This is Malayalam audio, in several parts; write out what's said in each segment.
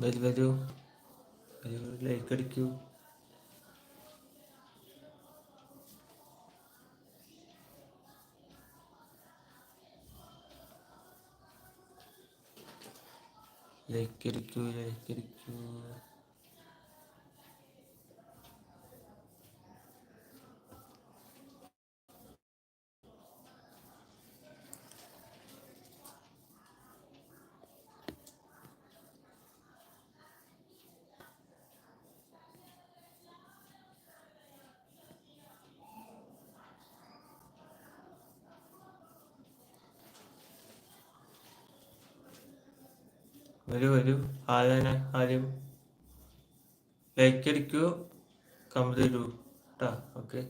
വരൂ വരൂ വരൂ ലൈക്ക് അടിക്കൂ ലൈക്ക് അടിക്കൂ ലൈക്ക് അടിക്കൂ വരൂ വരൂ ആരാണ് ആരും ലൈക്ക് അടിക്കൂ. കമന്റ് തരൂ ഓക്കെ.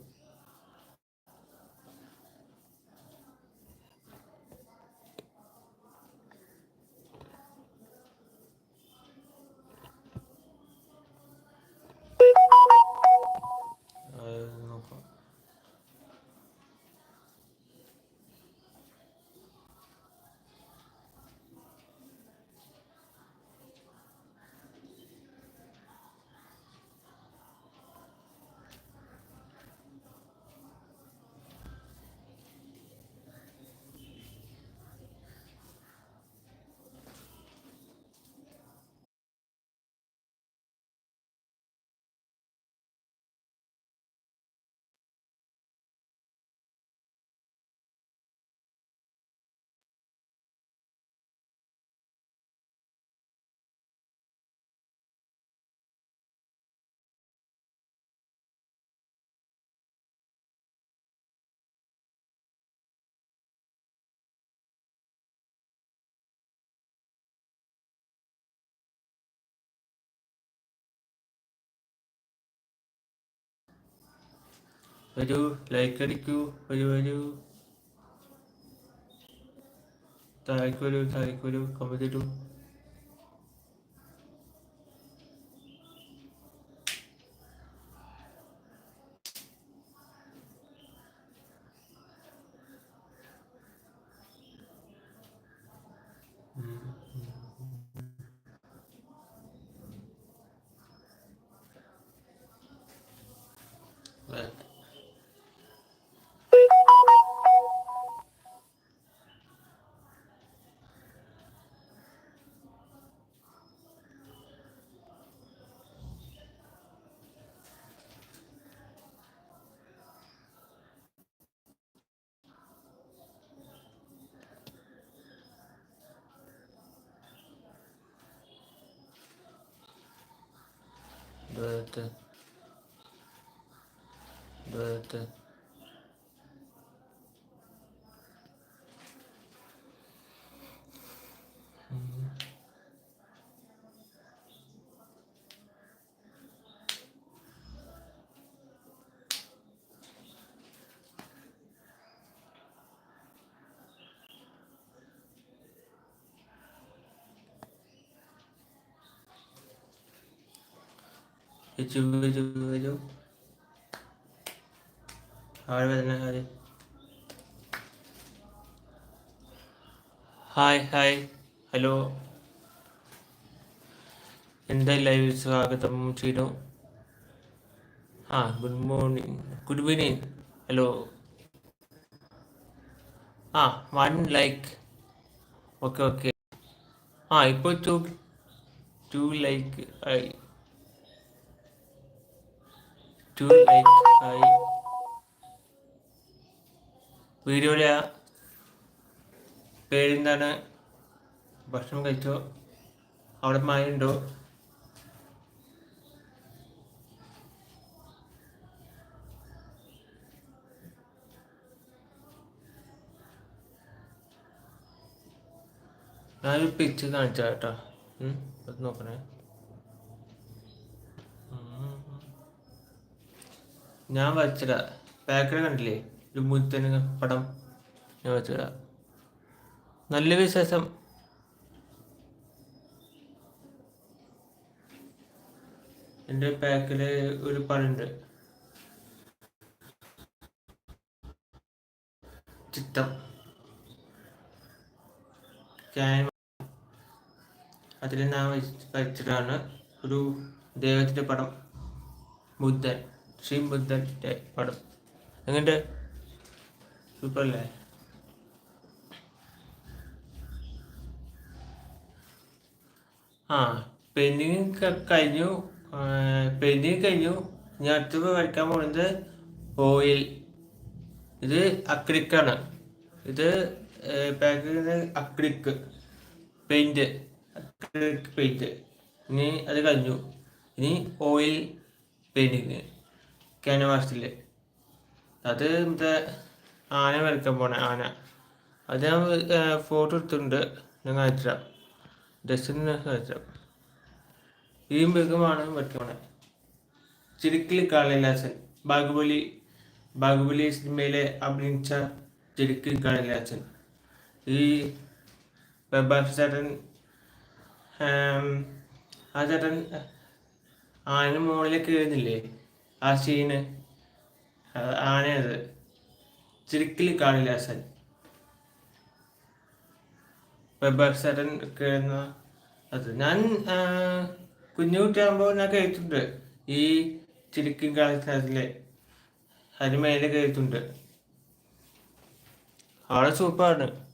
വരൂ ലൈക്ക് അടിക്കൂ വരൂ വരൂ താഴേക്ക് വരൂ താഴേക്ക് വരൂ കമ്പ് തരൂ Right. 对对。对对 വരൂ വരൂ വരൂ ആര് വരുന്ന ഹായ് ഹായ്. ഹലോ. എന്താ ലൈവിൽ സ്വാഗതം ചെയ്തു ആ good morning. Good evening hello. ആ വൺ ലൈക്ക്. Okay okay. ആ ഇപ്പോൾ ടു ടു ലൈക്ക് ആയി. ടു ലൈക്ക് ആയി വീഡിയോയിലെ പേരെന്താണ്? ഭക്ഷണം കഴിച്ചോ? അവിടെ മഴ ഉണ്ടോ ഞാനൊരു പിക്ചർ കാണിച്ചാട്ടോ നോക്കണേ. ഞാൻ വരച്ചില്ല പാക്കറ്റ് കണ്ടില്ലേ? ഒരു മുത്തന പടം ഞാൻ വരച്ചില്ല നല്ല വിശേഷം. എന്റെ പാക്കിൽ ഒരു പണുണ്ട് ക്യാൻ അതിൽ ഞാൻ വരച്ചിട്ടാണ് ഒരു ദൈവത്തിന്റെ പടം. ബുദ്ധൻ ശ്രീ ബുദ്ധന്റെ പടം. എങ്ങനെ സൂപ്പർ അല്ലേ ആ പെയിന്റിങ് കഴിഞ്ഞു പെയിന്റിങ് കഴിഞ്ഞു. ഞാൻ അടുത്തത് വരയ്ക്കാൻ പോകുന്നത് ഓയിൽ. ഇത് അക്രിക്കാണ്. ഇത് packing acrylic paint acrylic paint ഇനി അത് കഴിഞ്ഞു. ഇനി ഓയിൽ പെയിന്റിങ് ക്യാൻവാസിൽ അത് മറ്റേ ആന വരയ്ക്കാൻ പോണ ആന. അത് ഞാൻ ഫോട്ടോ എടുത്തിട്ടുണ്ട്. ഞാൻ കാണിച്ചുതരാം. ഡസ്റ്റിന് കാണിച്ചുതരാം. ഈ മൃഗമാണ് വരയ്ക്കാൻ പോണേ. കാളിദാസൻ ബാഹുബലി ബാഹുബലി സിനിമയിലെ അഭിനയിച്ച ചിരിക്കിൽ കാളിലാസൻ. ഈ ചേട്ടൻ ആ ചേട്ടൻ ആന മുകളിലേക്ക് കയറുന്നില്ലേ? ആ സീന് ആനയത് ചിരിക്കിൽ കാണില്ല സൻ ചേട്ടൻ കയറുന്ന അത്. ഞാൻ കുഞ്ഞു കുട്ടിയാകുമ്പോൾ ഞാൻ കേട്ടിട്ടുണ്ട്. ഈ ചിരിക്കും കാളിദാസിലെ ഹരിമയിലെ കേട്ടിട്ടുണ്ട്. ആളെ സൂപ്പറാണ്.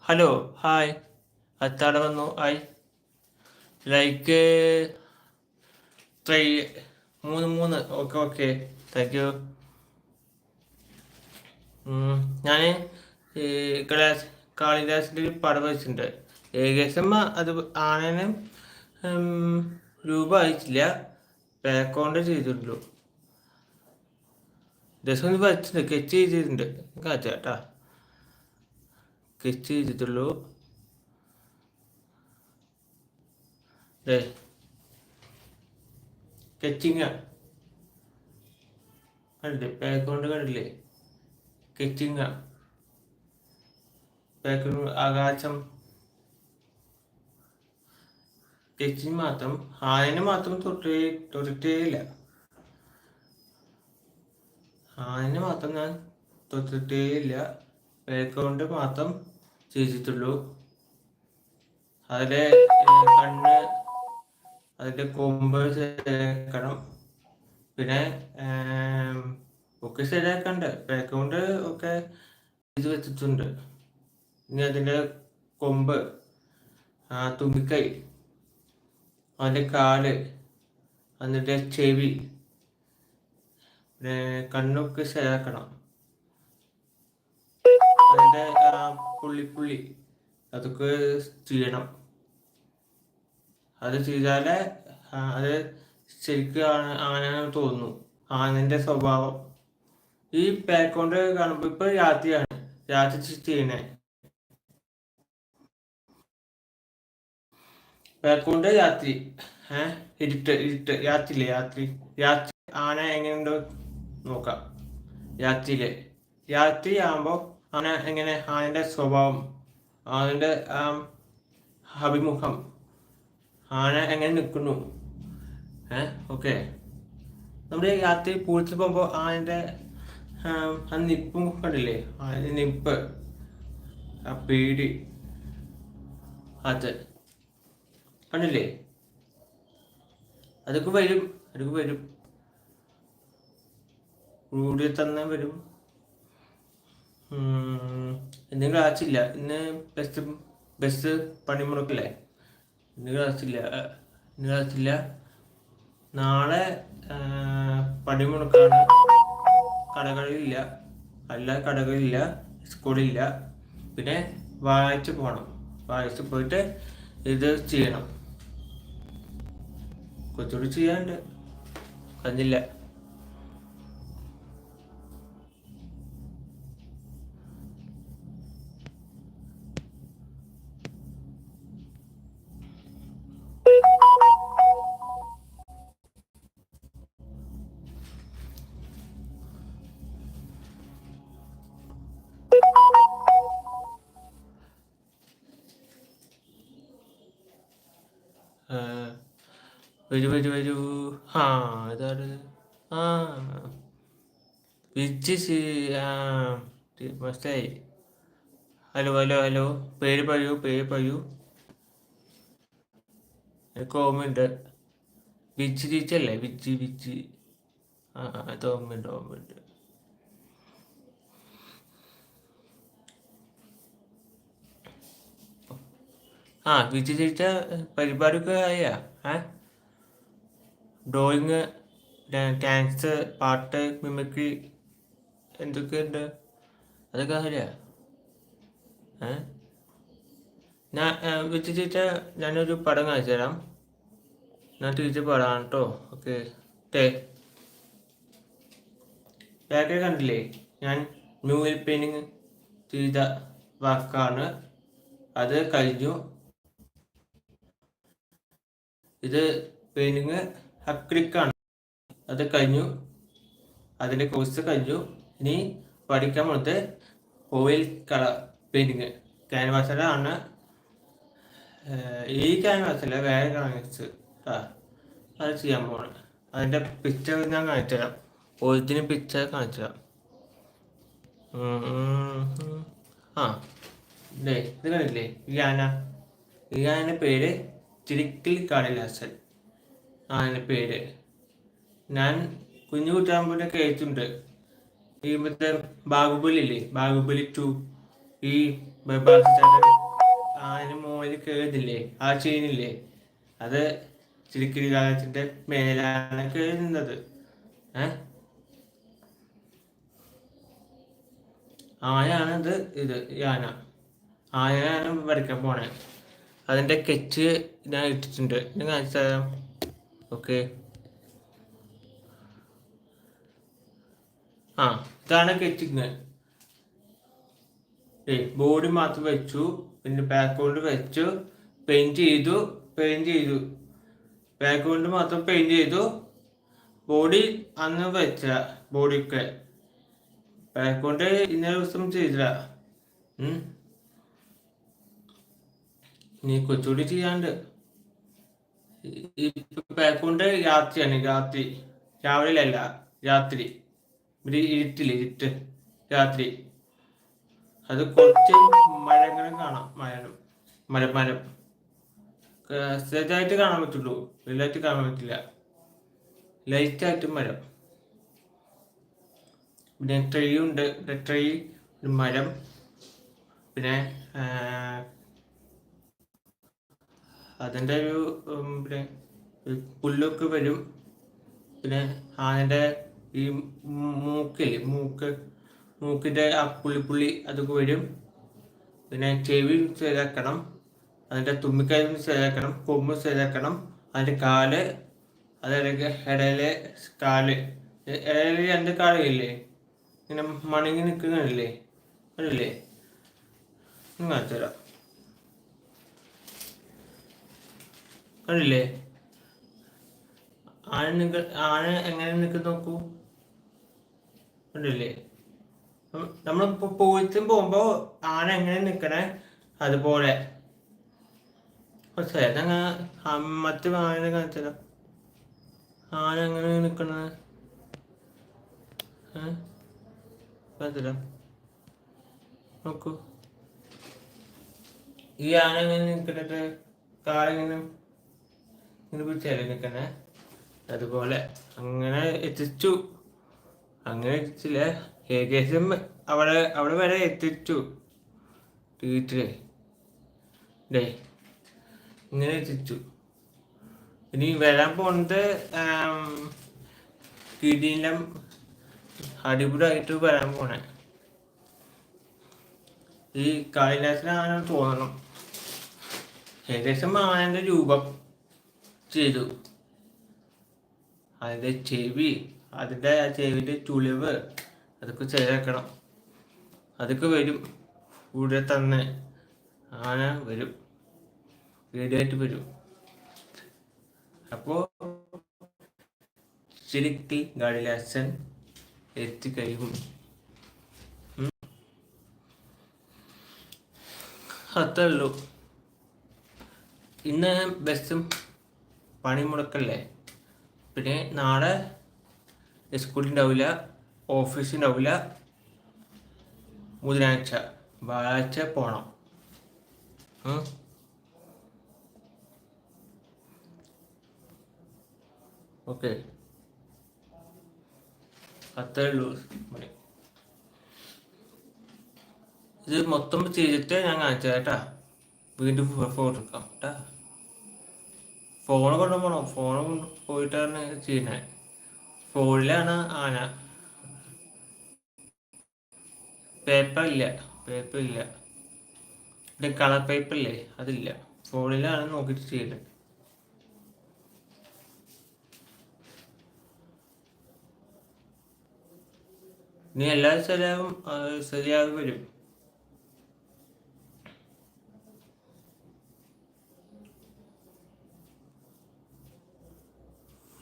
Hello hi. അത്താടെ വന്നു. ഹായ്. ലൈക്ക് ത്രീ മൂന്ന് മൂന്ന് ഓക്കെ ഓക്കെ താങ്ക് യു ഞാൻ ക്ലാസ് കാളിദാസിന്റെ പടം വെച്ചിട്ടുണ്ട്. ഏകദേശം അത് ആണേനും രൂപ അയച്ചില്ല പേക്കോണ്ട് ചെയ്തിട്ടുള്ളൂ. ദിവസം വരച്ചിട്ടുണ്ട്. കെച്ച് ചെയ്തിട്ടുണ്ട്. കാച്ചാട്ടാ കെച്ച് ചെയ്തിട്ടുള്ളൂ. അല്ലേ കെച്ചിങ് കണ്ടില്ലേ പേക്കോണ്ട് കണ്ടില്ലേ കെച്ചിങ് പേക്കോണ്ട് ആകാശം കെച്ചിങ് മാത്രം ആയനെ മാത്രം തൊട്ടേ തൊട്ടിട്ടേ ഇല്ല ആയനെ മാത്രം ഞാൻ തൊട്ടിട്ടേ ഇല്ല പേക്കോണ്ട് മാത്രം ചെയ്തിട്ടുള്ളൂ അതിലെ കണ്ണ് അതിന്റെ കൊമ്പ് ശരിയാക്കണം പിന്നെ ഒക്കെ ശരിയാക്കണ്ട്. ബാക്ക്ഗ്രൗണ്ട് ഒക്കെ ഇത് വെച്ചിട്ടുണ്ട്. ഇനി അതിന്റെ കൊമ്പ് തുമ്പിക്കൈ അതിന്റെ കാൽ അതിന്റെ ചെവി പിന്നെ കണ്ണൊക്കെ ശരിയാക്കണം. അതിന്റെ പുള്ളി അതൊക്കെ ചെയ്യണം. അത് ചെയ്താൽ അത് ശരിക്കും ആനയാണെന്ന് തോന്നുന്നു. ആനന്റെ സ്വഭാവം. ഈ പാക്കൗണ്ട് കാണുമ്പോൾ ഇപ്പൊ രാത്രിയാണ്. രാത്രി ചെയ്യണേ പാക്കൗണ്ട് രാത്രി. ഏഹ് ഇരുട്ട് ഇരുട്ട്. രാത്രിയില്ലേ രാത്രി. രാത്രി ആന എങ്ങനെയുണ്ടോ നോക്കാം. രാത്രിയിലെ. രാത്രി ആകുമ്പോൾ ആന എങ്ങനെ? ആനന്റെ സ്വഭാവം. ആനന്റെ അഭിമുഖം. ആന എങ്ങനെ നിൽക്കുന്നു ഏഹ് ഓക്കെ. നമ്മുടെ രാത്രി പൂഴ്ത്തി പോകുമ്പോൾ ആനന്റെ ആ നിപ്പും കണ്ടില്ലേ? ആനന്റെ നിപ്പ് ആ പേടി അത് കണ്ടില്ലേ? അതൊക്കെ വരും അതൊക്കെ വരും. റൂഡിൽ തന്നെ വരും. എന്തെങ്കിലും ആച്ചില്ല ഇന്ന് ബസ് ബസ് പണിമുടക്കില്ലേ? ഇന്ന് ക്ലാസ്സില്ല ഇന്ന് ക്ലാസ്സില്ല നാളെ പടിമുടക്കാണ് കടകളില്ല അല്ല കടകളില്ല സ്കൂളില്ല പിന്നെ വായിച്ച് പോകണം വായിച്ച് പോയിട്ട് ഇത് ചെയ്യണം. കൊച്ചുകൂടി ചെയ്യാനുണ്ട്. കഴിഞ്ഞില്ല വരൂ വരൂ വരൂ. ആ ഇതാണ്. ആ. വിച്ച് ആ മനസ്സിലായി ഹലോ ഹലോ ഹലോ. പേര് പറയൂ പേര് പറയൂ. എനിക്ക് ഓർമ്മയുണ്ട്. വിച്ച് ടീച്ചല്ലേ വിച്ച് വിച്ച് ആ അത് ഓർമ്മയുണ്ട് ഓർമ്മയുണ്ട്. ആ വിച്ച് ടീച്ച പരിപാടിയൊക്കെ ആയാ? ഏ? ഡ്രോയിങ് ഡാൻസ് പാട്ട് മിമിക്രി എന്തൊക്കെയുണ്ട് അതൊക്കെ അറിയാ ഞാൻ വെച്ച് ചേച്ചാ ഞാനൊരു പടം കാണിച്ചു തരാം. ഞാൻ ടീച്ചർ പടമാണ് കേട്ടോ ഓക്കെ. ടേ ബാക്കിൽ കണ്ടില്ലേ? ഞാൻ ന്യൂ ഇയർ പെയിന്റിങ് ചെയ്ത വർക്കാണ്. അത് കഴിഞ്ഞു. ഇത് പെയിന്റിങ് അക്രിക്കാണ് അത് കഴിഞ്ഞു. അതിന്റെ കോഴ്സ് കഴിഞ്ഞു. ഇനി പഠിക്കാൻ പോലത്തെ ഓയിൽ കളർ പെയിന്റിങ് ക്യാൻവാസിലാണ് ഈ ക്യാൻവാസിൽ വേറെ കാണിച്ച് അത് ചെയ്യാൻ പോകണം അതിന്റെ പിക്ചർ ഞാൻ കാണിച്ചു തരാം. ഒറിജിനൽ പിക്ചർ കാണിച്ചു തരാം. ആ ഇല്ലേ ഇത് കണ്ടില്ലേ? ഈ ആന. ഈ ആനയുടെ പേര് ചിരിക്കിൽ കാളിലാസൻ ആനയുടെ പേര്. ഞാൻ കുഞ്ഞു കുറ്റാമ്പൂരിനെ കേട്ടിട്ടുണ്ട് ഈ മറ്റേ ബാഹുബലി ഇല്ലേ ബാഹുബലി ടു ഈ ആന മോളിൽ കയറുന്നില്ലേ ആ ചെയിനില്ലേ അത് ചിരിക്കിരി കാലത്തിന്റെ മേലാണ് കയറുന്നത് ഏ? ആനയാണിത് ഇത് ഈ ആന. ആനയാണ് വരയ്ക്കാൻ പോണേ. അതിന്റെ കെച്ച് ഞാൻ ഇട്ടിട്ടുണ്ട്. കാണിച്ചു തരാം. ഓക്കെ. ആ ഇതാണ് ഏ ബോഡി മാത്രം വെച്ചു പിന്നെ ബാക്ക്ഗ്രൗണ്ട് വെച്ചു പെയിന്റ് ചെയ്തു പെയിന്റ് ചെയ്തു. ബാക്ക്ഗ്രൗണ്ട് മാത്രം പെയിന്റ് ചെയ്തു. ബോഡി അന്ന് വെച്ച ബോഡിയൊക്കെ. ബാക്ക്ഗ്രൗണ്ട് ഇന്നലെ ദിവസം ചെയ്തില്ല. ഇനി കൊച്ചുകൂടി ചെയ്യാണ്ട് ബാക്ക്ഗ്രൗണ്ട് രാത്രിയാണ് രാത്രി. രാവിലെ അല്ല രാത്രി ഇരുട്ടിൽ ഇരുട്ട്. രാത്രി. അത് കുറച്ച് മരങ്ങളും കാണാം മരം മരം മരം സ്ഥിരമായിട്ട് കാണാൻ പറ്റുള്ളൂ. വലുതായിട്ട് കാണാൻ പറ്റില്ല. ലൈറ്റായിട്ട് മരം. പിന്നെ ട്രീ ഉണ്ട്. ട്രീ മരം. പിന്നെ അതിന്റെ ഒരു പിന്നെ പുല്ലൊക്കെ വരും. പിന്നെ ആനന്റെ ഈ മൂക്കില്ലേ മൂക്ക് മൂക്കിന്റെ ആ പുള്ളി പുള്ളി അതൊക്കെ വരും. പിന്നെ ചെവി ശരിയാക്കണം. അതിന്റെ തുമ്മിക്കായ ശരിയാക്കണം. കൊമ്പ് ശരിയാക്കണം. അതിന്റെ കാൽ അതിടയ്ക്ക് ഇടയിലെ കാൽ. ഇടയിൽ രണ്ട് കാലില്ലേ ഇങ്ങനെ മണങ്ങി നിൽക്കുന്നില്ലേ അതല്ലേ കാണിച്ചു തരാം കണ്ടില്ലേ? ആന നിക്ക ആന എങ്ങനെ നിൽക്കുന്ന നോക്കൂ? കണ്ടില്ലേ? നമ്മളിപ്പോ പോയിച്ചും പോകുമ്പോ ആന എങ്ങനെ നിക്കണേ? അതുപോലെ. പക്ഷേ അതങ്ങനെ മറ്റു ആന കാണിച്ചത് ആന എങ്ങനെ നിക്കണത് ഏഹ് നോക്കൂ. ഈ ആന എങ്ങനെ നിൽക്കട്ടെ കാലെങ്ങനെ ഇങ്ങനെ പിടിച്ചല്ലേ നിൽക്കണേ അതുപോലെ അങ്ങനെ എത്തിച്ചു. അങ്ങനെ എത്തിച്ചില്ല? ഏകദേശം അവിടെ അവിടെ വരെ എത്തിച്ചു. വീട്ടിൽ. ഡേ ഇങ്ങനെ എത്തിച്ചു. ഇനി വരാൻ പോണത് കിടീനം അടിപൊളിയായിട്ട് വരാൻ പോണേ. ഈ കാളിദാസിനാണെന്ന് തോന്നണം. ഏകദേശം ആനന്റെ രൂപം. ചെയ്തു. അതിന്റെ ചെവി അതിന്റെ ചെവിന്റെ ചുളിവ് അതൊക്കെ ചെയ്തേക്കണം അതൊക്കെ വരും. കൂടെ തന്നെ ആന വരും. വീടായിട്ട് വരും. അപ്പോൾ ശരിക്കും ഗാഡിലാസൻ എത്തിക്കഴിയും അത്രേ ഉള്ളൂ. ഇന്ന് ബസ്സും പണിമുടക്കല്ലേ? പിന്നെ നാളെ സ്കൂളിണ്ടാവില്ല ഓഫീസിണ്ടാവില്ല ബുധനാഴ്ച. വ്യാഴാഴ്ച പോണം. ഓക്കെ. അത്രേ ഉള്ളൂ പണി. ഇത് മൊത്തം ചെയ്തിട്ട് ഞാൻ കാണിച്ചു കേട്ടാ. വീണ്ടും ഫോട്ടോ എടുക്കാം കേട്ടാ. ഫോൺ കൊണ്ടുപോകണം ഫോൺ പോയിട്ടാണ് ചെയ്യുന്നത് ഫോണിലാണ് ആന. പേപ്പർ ഇല്ല. പേപ്പർ ഇല്ല. പിന്നെ കളർ പേപ്പർ ഇല്ലേ? അതില്ല. ഫോണിലാണ് നോക്കിയിട്ട് ചെയ്യുന്നത് ഇനി എല്ലാ സ്ഥലവും ശരിയാകും വരും.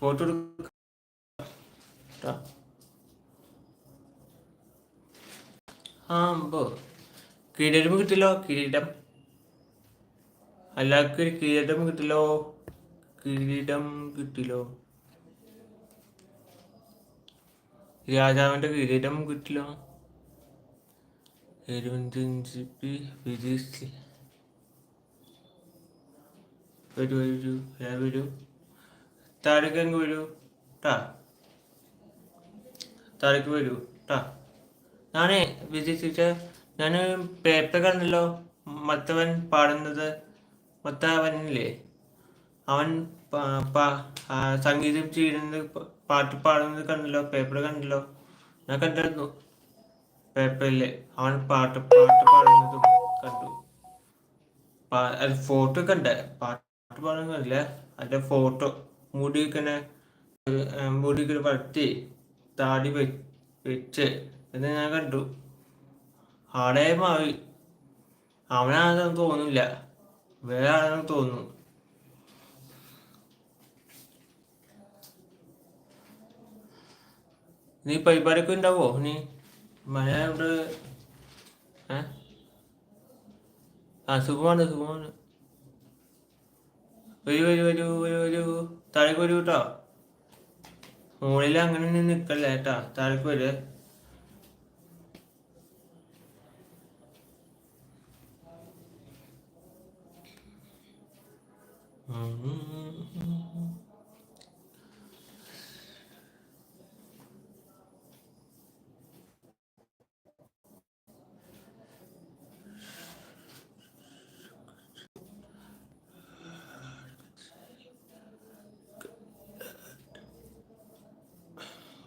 ഫോട്ടോ എടുക്ക. ആ അമ്പോ. കിരീടം കിട്ടില്ലോ? കിരീടം. അല്ലാക്ക് കിരീടം കിട്ടില്ലോ? കിരീടം കിട്ടില്ലോ. രാജാവിന്റെ കിരീടം കിട്ടില്ലോ. എഴുപത്തഞ്ച് വിദേശി വരൂ വരൂ വരൂ. താഴേക്ക് വരൂ ടാ താഴേക്ക് വരൂ ടാ ഞാനേ വിജയിച്ച ഞാൻ പേപ്പർ കണ്ടല്ലോ മത്തവൻ പാടുന്നത് മത്തവനില്ലേ? അവൻ സംഗീതം ചെയ്യുന്നത് പാട്ട് പാടുന്നത് കണ്ടല്ലോ പേപ്പർ കണ്ടല്ലോ. ഞാൻ കണ്ടായിരുന്നു പേപ്പറിൽ അവൻ പാട്ട് പാട്ട് പാടുന്നതും കണ്ടു. അത് ഫോട്ടോ കണ്ടേ പാട്ട് പാടുന്നില്ല അതിന്റെ ഫോട്ടോ മുടി ഇങ്ങനെ ഏർ, മുടി ഇങ്ങനെ വളർത്തി താടി വെച്ച്. എന്ന് ഞാൻ കണ്ടു ആടെ മാറി. തോന്നില്ല വേറെ ആണെന്ന് നീ പരിപാടിയൊക്കെ ഉണ്ടാവോ? നീ മഴ ഇവിടെ ആ വരൂ വരൂ വരൂ വരൂ വരൂ. താഴേക്ക് വരൂ കേട്ടോ മുകളിൽ അങ്ങനെ നിൽക്കല്ലേ കേട്ടാ. താഴേക്ക് വരേ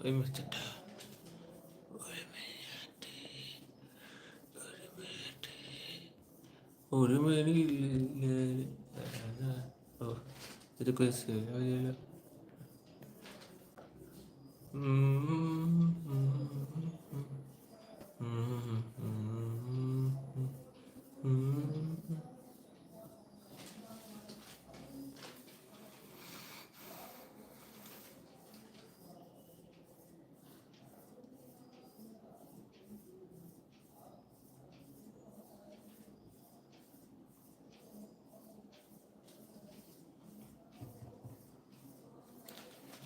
ഒരു മിനിറ്റ് ഒരു മിനിറ്റ് ഒരു മിനിറ്റ് ഒരു മിനിറ്റ് ഓ ഇതൊക്കെ ശരിയാവില്ലല്ലോ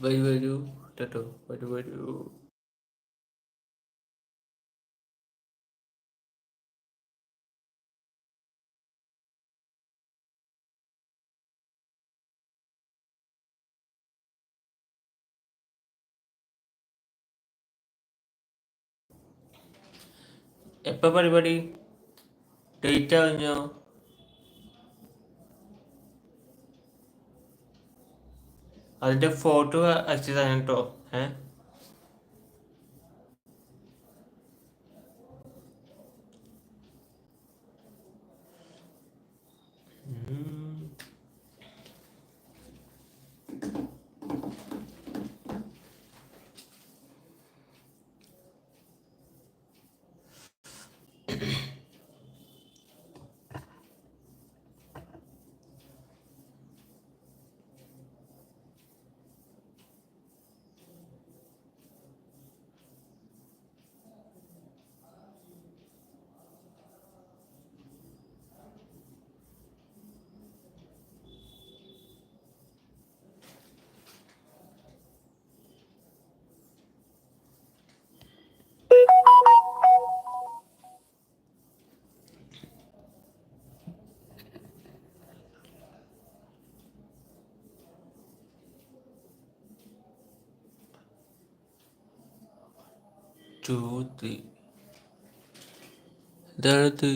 വരൂ വരൂ കേട്ടോ വരൂ വരൂ. എപ്പോ പരിപാടി? ഡേറ്റ് അറിഞ്ഞോ? അതിന്റെ ഫോട്ടോ അയച്ചു തന്നെ കേട്ടോ ഏ Mm-hmm. ടു ത്രീ ഇതാണത്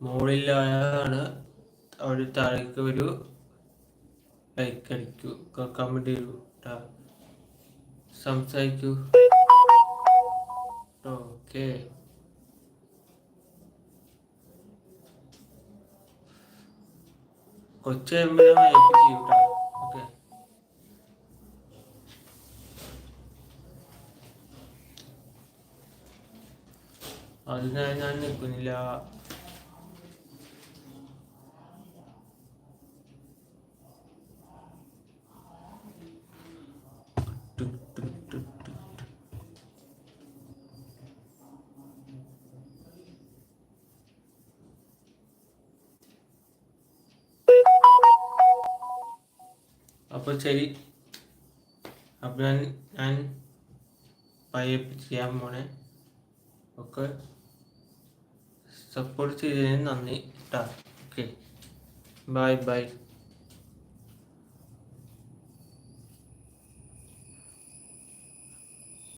മുകളിലാണ് അവർ താഴേക്ക് ഒരു ലൈക്ക് അടിക്കൂ. കമന്റ് ചെയ്യൂ സംസാരിക്കൂ. ഓക്കെ. കൊച്ചു കഴിയുമ്പോഴാണ് ലൈക്ക് ചെയ്യൂ ഓക്കെ. അതിനായി ഞാൻ നിൽക്കുന്നില്ല അപ്പോൾ ശരി അപ്പോൾ ഞാൻ ഞാൻ പയ്യപ്പ് ചെയ്യാൻ പോണേ ഒക്കെ സപ്പോർട്ട് ചെയ്തതിന് നന്ദി കേട്ടോ ഓക്കെ ബൈ ബൈ